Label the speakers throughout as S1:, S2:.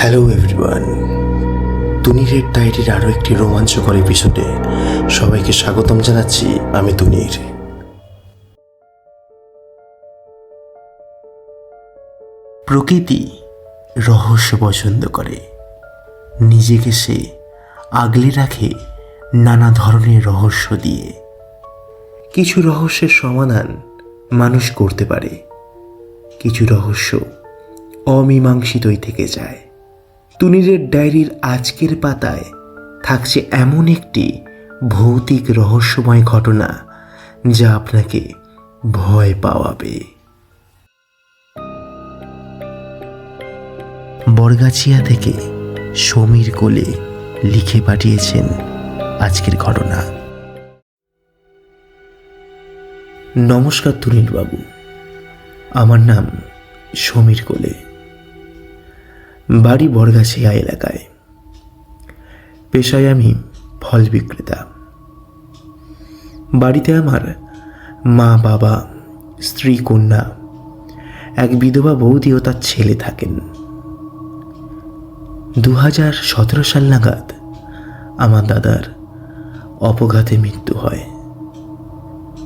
S1: Hello everyone তুনিরের ডায়েরির আরও একটি রোমাঞ্চকর এপিসোডে সবাইকে স্বাগতম জানাচ্ছি, আমি তুনির। প্রকৃতি রহস্য পছন্দ করে। নিজেকে সে আগলে রাখে নানা ধরনের রহস্য দিয়ে। কিছু রহস্যের সমাধান মানুষ করতে পারে। কিছু রহস্য অমীমাংসিতই থেকে যায়। তুনিরের ডায়েরির আজকের পাতায় থাকছে এমন একটি ভৌতিক রহস্যময় ঘটনা যা আপনাকে ভয় পাওয়াবে। বরগাছিয়া থেকে সমীর কোলে লিখে পাঠিয়েছেন আজকের ঘটনা। নমস্কার তুনির বাবু আমার নাম সমীর কোলে। বাড়ি বরগাছিয়া এলাকায়। পেশায় আমি ফল বিক্রেতা। বাড়িতে আমার মা, বাবা, স্ত্রী, কন্যা, এক বিধবা বৌদি ও তার ছেলে থাকেন। দু হাজার সতেরো সাল নাগাদ আমার দাদার অপঘাতে মৃত্যু হয়।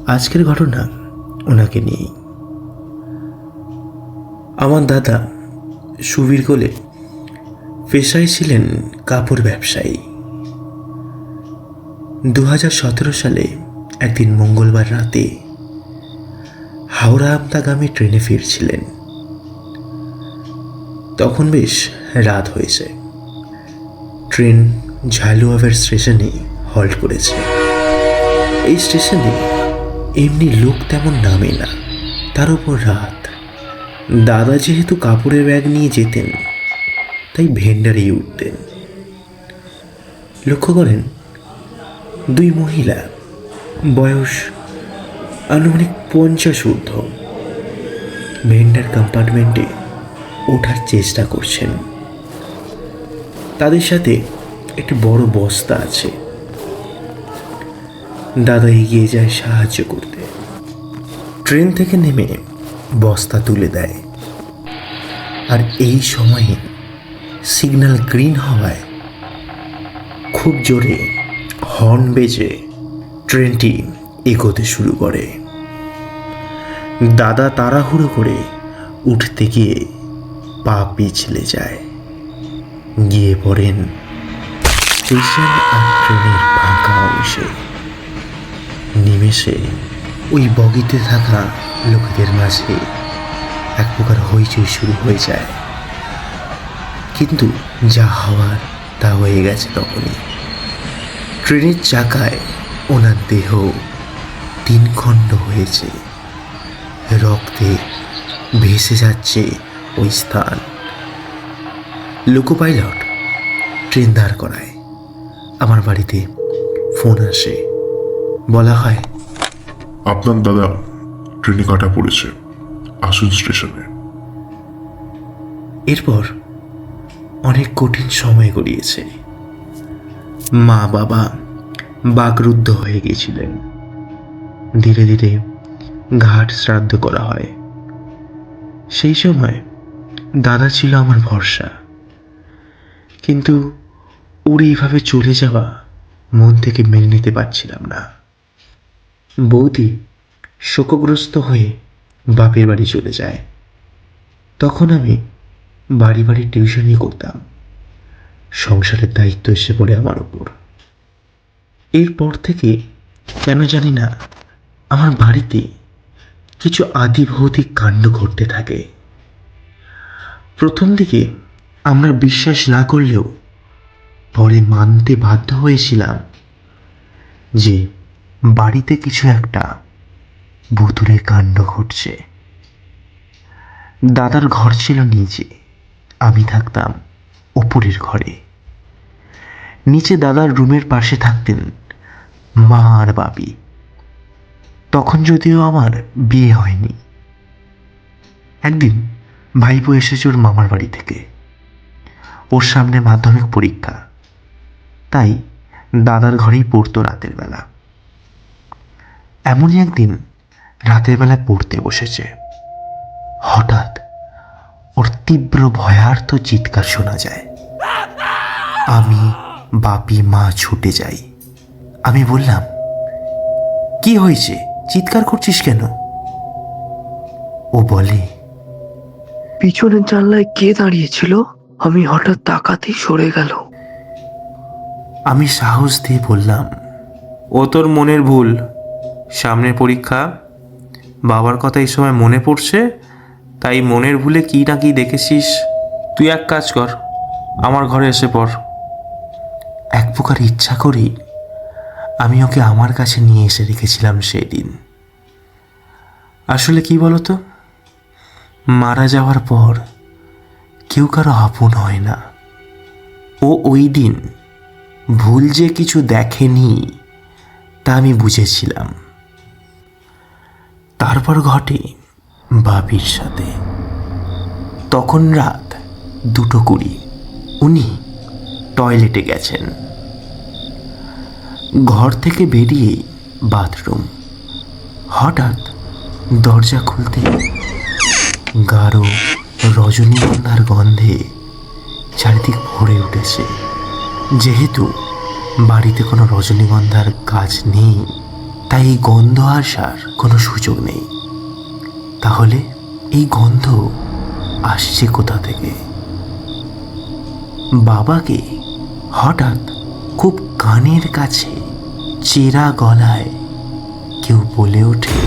S1: আজকের ঘটনা ওনাকে নিয়েই। আমার দাদা সুবীর কোলে পেশায় ছিলেন কাপড় ব্যবসায়ী। দু হাজার সতেরো সালে একদিন মঙ্গলবার রাতে হাওড়া আমতাগামী ট্রেনে ফিরছিলেন। তখন বেশ রাত হয়েছে। ট্রেন ঝালুয়াবের স্টেশনে হল্ট করেছে। এই স্টেশনে এমনি লোক তেমন নামে না। তার উপর রাত। দাদা যেহেতু কাপড়ের ব্যাগ নিয়ে যেতেন তাই ভেন্ডারেই উঠতেন লক্ষ্য করেন, দুই মহিলা, বয়স আনুমানিক পঞ্চাশ ঊর্ধ্ব, ভেন্ডার কম্পার্টমেন্টে ওঠার চেষ্টা করছেন। তাদের সাথে একটি বড় বস্তা আছে। দাদা এগিয়ে যায় সাহায্য করতে। ট্রেন থেকে নেমে বস্তা তুলে দেয়। আর এই সময়ে সিগন্যাল গ্রিন হওয়ায় খুব জোরে হর্ন বেজে ট্রেনটি এগোতে শুরু করে। দাদা তাড়াহুড়ো করে উঠতে গিয়ে পা পিছলে যায়। গিয়ে পড়েন স্টেশন আর ট্রেনের ফাঁকা অংশে। নিমেষে ওই বগিতে থাকা লোকেদের মাঝে এক প্রকার হইচই শুরু হয়ে যায়। কিন্তু যা হওয়ার তা হয়ে গেছে তখনই। ট্রেনের চাকায় ওনার দেহ তিন খণ্ড হয়েছে। রক্তে ভেসে যাচ্ছে ওই স্থান। লোকো পাইলট ট্রেন দাঁড় করায়। আমার বাড়িতে ফোন আসে। বলা হয়
S2: আপনার দাদা ট্রেনে কাটা পড়েছে। আসুন স্টেশনে।
S1: এরপর অনেক কঠিন সময় গড়িয়েছে। মা বাবা বাকরুদ্ধ হয়ে গিয়েছিলেন। ধীরে ধীরে ঘাট শ্রাদ্ধ করা হয়। সেই সময় দাদা ছিল আমার ভরসা। কিন্তু ওর এইভাবে চলে যাওয়া মন থেকে মেনে নিতে পারছিলাম না। বৌদি শোকগ্রস্ত হয়ে বাপের বাড়ি চলে যায়। তখন আমি বাড়ি বাড়ি টিউশনই করতাম। সংসারের দায়িত্ব এসে পড়ে আমার ওপর এরপর থেকে কেন জানি না আমার বাড়িতে কিছু আদি ভৌতিক কাণ্ড ঘটতে থাকে। প্রথম দিকে আমরা বিশ্বাস না করলেও পরে মানতে বাধ্য হয়েছিলাম যে বাড়িতে কিছু একটা ভুতুরে কাণ্ড ঘটছে। দাদার ঘর ছিল নিচে। আমি থাকতাম ওপরের ঘরে। নিচে দাদার রুমের পাশে থাকতেন মা আর বাপি। তখন যদিও আমার বিয়ে হয়নি। একদিন ভাইপো এসেছে ওর মামার বাড়ি থেকে। ওর সামনে মাধ্যমিক পরীক্ষা। তাই দাদার ঘরেই পড়তো রাতের বেলা। এমনই একদিন রাতের বেলা পড়তে বসেছে। হঠাৎ ওর তীব্র ভয়ার্থ চিৎকার শোনা যায়। আমি বাপি মা ছুটে যাই। আমি বললাম কি হয়েছে? চিৎকার করছিস কেন? ও বলে
S3: পিছনের জানলায় কে দাঁড়িয়েছিল? আমি হঠাৎ তাকাতেই সরে গেল।
S1: আমি সাহস দিয়ে বললাম ও তোর মনের ভুল। সামনের পরীক্ষা? বাবার কথা এই সময় মনে পড়ছে? তাই মনের ভুলে কি না কি দেখেছিস? তুই এক কাজ কর, আমার ঘরে এসে পড়। এক প্রকার ইচ্ছা করি আমি ওকে আমার কাছে নিয়ে এসে রেখেছিলাম সেই দিন আসলে কি বলতো? মারা যাওয়ার পর কেউ কারও আপন হয় না। ও ওই দিন ভুল যে কিছু দেখেনি তা আমি বুঝেছিলাম। তারপর ঘটে বাবির সাথে। তখন রাত দুটো কুড়ি। উনি টয়লেটে গেছেন। ঘর থেকে বেরিয়ে বাথরুম। হঠাৎ দরজা খুলতে গাঢ় রজনীগন্ধার গন্ধে চারিদিক ভরে উঠেছে। যেহেতু বাড়িতে কোনো রজনীগন্ধার গাছ নেই, তাই গন্ধ আসার কোনো সুযোগ নেই। তাহলে এই গন্ধ আসছে কোথা থেকে? বাবাকে হঠাৎ খুব কানের কাছে চেরা গলায় কেউ বলে ওঠে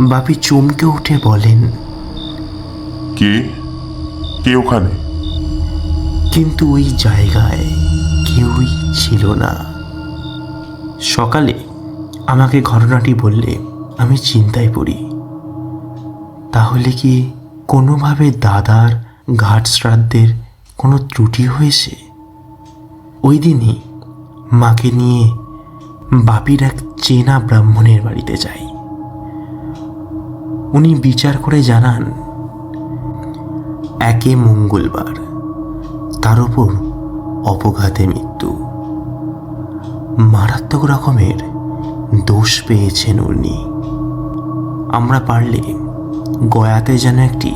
S1: বাপি চমকে উঠে বলেন,
S2: কে? কে ওখানে?
S1: কিন্তু ওই জায়গায় কেউই ছিল না। সকালে আমাকে ঘটনাটি বললে আমি চিন্তায় পড়ি। তাহলে কি কোনোভাবে দাদার ঘাট শ্রাদ্ধের কোনো ত্রুটি হয়েছে? ওই দিনই মাকে নিয়ে বাপির এক চেনা ব্রাহ্মণের বাড়িতে যাই। উনি বিচার করে জানান, একে মঙ্গলবার। তার উপর অপঘাতে মৃত্যু। মারাত্মক রকমের দোষ পেয়েছেন উনি আমরা পারলে গয়াতে যেন একটি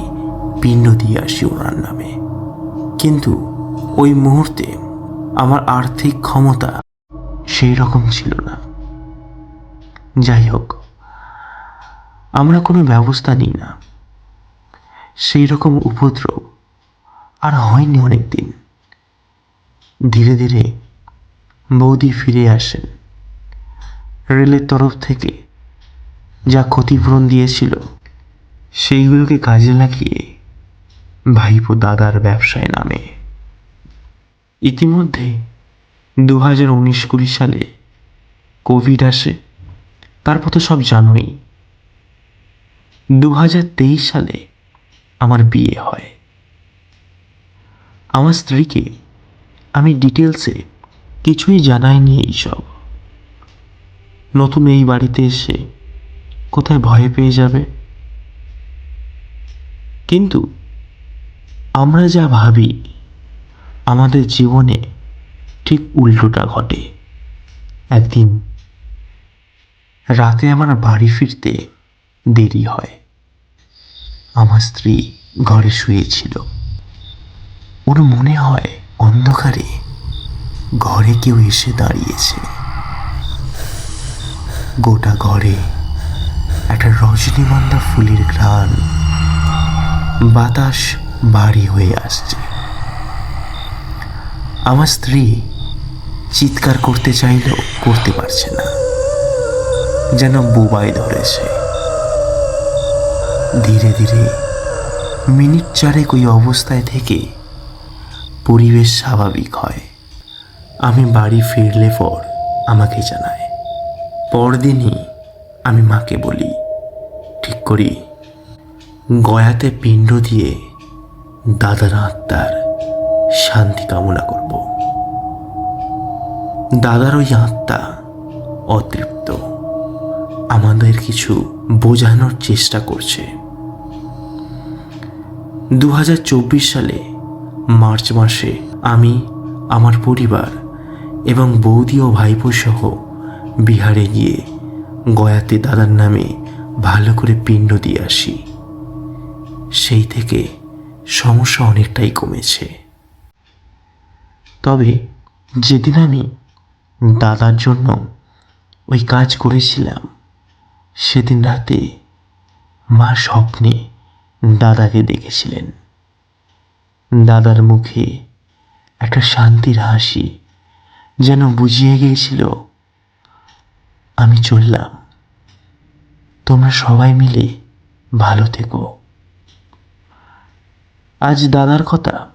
S1: পিণ্ড দিয়ে আসি ওনার নামে। কিন্তু ওই মুহূর্তে আমার আর্থিক ক্ষমতা সেই রকম ছিল না। যাই হোক, আমরা কোনো ব্যবস্থা নিই না। সেই রকম উপদ্রব আর হয়নি অনেক দিন ধীরে ধীরে বৌদি ফিরে আসেন। রেলের তরফ থেকে যা ক্ষতিপূরণ দিয়েছিল, সেইগুলোকে কাজে লাগিয়ে ভাইপো দাদার ব্যবসায় নামে। ইতিমধ্যে দু হাজার উনিশ কুড়ি সালে কোভিড আসে, তারপর তো সব জানোই। দু হাজার তেইশ সালে আমার বিয়ে হয়। আমার স্ত্রীকে আমি ডিটেলসে কিছুই জানাইনি এইসব। নতুন এই বাড়িতে এসে কোথায় ভয় পেয়ে যাবে? কিন্তু আমরা যা ভাবি, আমাদের জীবনে ঠিক উল্টোটা ঘটে। একদিন রাতে আমার বাড়ি ফিরতে দেরি হয়। আমার স্ত্রী ঘরে শুয়েছিল। ওর মনে হয় অন্ধকারে ঘরে কেউ এসে দাঁড়িয়েছে। গোটা ঘরে একটা রজনীগন্ধা ফুলের ঘ্রাণ। বাতাস বাড়ি হয়ে আসছে। আমার স্ত্রী চিৎকার করতে চাইলেও করতে পারছে না। যেন বুবাই ধরেছে। ধীরে ধীরে মিনিট চারেক ওই অবস্থায় থেকে পরিবেশ স্বাভাবিক হয়। আমি বাড়ি ফিরলে পর আমাকে জানায়। পরদিনই আমি মাকে বলি, ঠিক করি, গয়াতে পিণ্ড দিয়ে দাদার আত্মার শান্তি কামনা করব। দাদার ওই আত্মা অতৃপ্ত। আমাদের কিছু বোঝানোর চেষ্টা করছে। দু হাজার চব্বিশ সালে মার্চ মাসে আমি, আমার পরিবার এবং বৌদি ও ভাইপো সহ বিহারে গিয়ে গয়াতে দাদার নামে ভালো করে পিণ্ড দিয়ে আসি। সেই থেকে সমস্যা অনেকটাই কমেছে। তবে যেদিন আমি দাদার জন্য ওই কাজ করেছিলাম, সেদিন রাতে মা স্বপ্নে দাদাকে দেখেছিলেন। দাদার মুখে একটা শান্তির হাসি যেন বুঝিয়ে গিয়েছিল, আমি চললাম। তোমরা সবাই মিলে ভালো থেকো। আজ দাদার কথা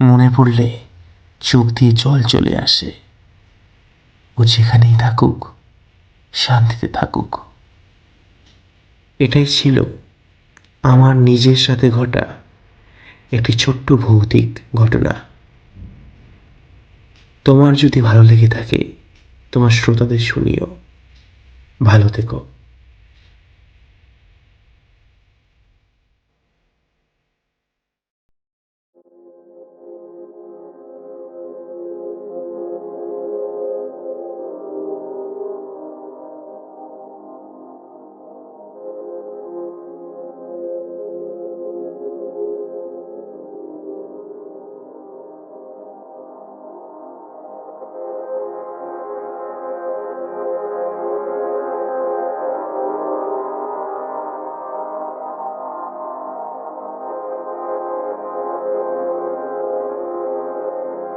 S1: মনে পড়লে চোখ দিয়ে জল চলে আসে। ও যেখানেই থাকুক, শান্তিতে থাকুক। এটাই ছিল আমার নিজের সাথে ঘটা একটি ছোট্ট ভৌতিক ঘটনা। তোমার যদি ভালো লেগে থাকে তোমার শ্রোতাদের শুনিও। ভালো থেকো।